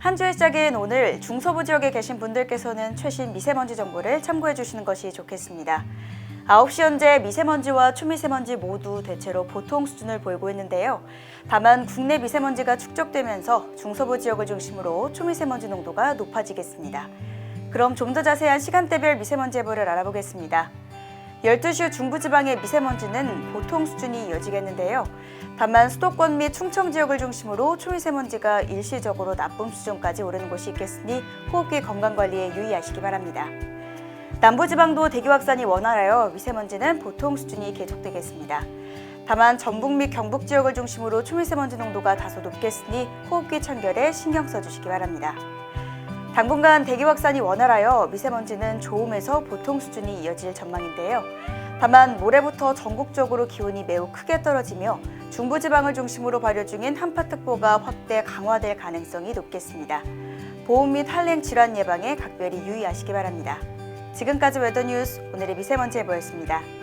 한 주의 시작인 오늘 중서부 지역에 계신 분들께서는 최신 미세먼지 정보를 참고해 주시는 것이 좋겠습니다. 9시 현재 미세먼지와 초미세먼지 모두 대체로 보통 수준을 보이고 있는데요. 다만 국내 미세먼지가 축적되면서 중서부 지역을 중심으로 초미세먼지 농도가 높아지겠습니다. 그럼 좀 더 자세한 시간대별 미세먼지 예보를 알아보겠습니다. 12시 후 중부지방의 미세먼지는 보통 수준이 이어지겠는데요. 다만 수도권 및 충청 지역을 중심으로 초미세먼지가 일시적으로 나쁨 수준까지 오르는 곳이 있겠으니 호흡기 건강 관리에 유의하시기 바랍니다. 남부지방도 대기 확산이 원활하여 미세먼지는 보통 수준이 계속되겠습니다. 다만 전북 및 경북 지역을 중심으로 초미세먼지 농도가 다소 높겠으니 호흡기 청결에 신경 써주시기 바랍니다. 당분간 대기 확산이 원활하여 미세먼지는 좋음에서 보통 수준이 이어질 전망인데요. 다만 모레부터 전국적으로 기온이 매우 크게 떨어지며 중부지방을 중심으로 발효 중인 한파특보가 확대 강화될 가능성이 높겠습니다. 보험 및 한랭 질환 예방에 각별히 유의하시기 바랍니다. 지금까지 웨더뉴스 오늘의 미세먼지 예보였습니다.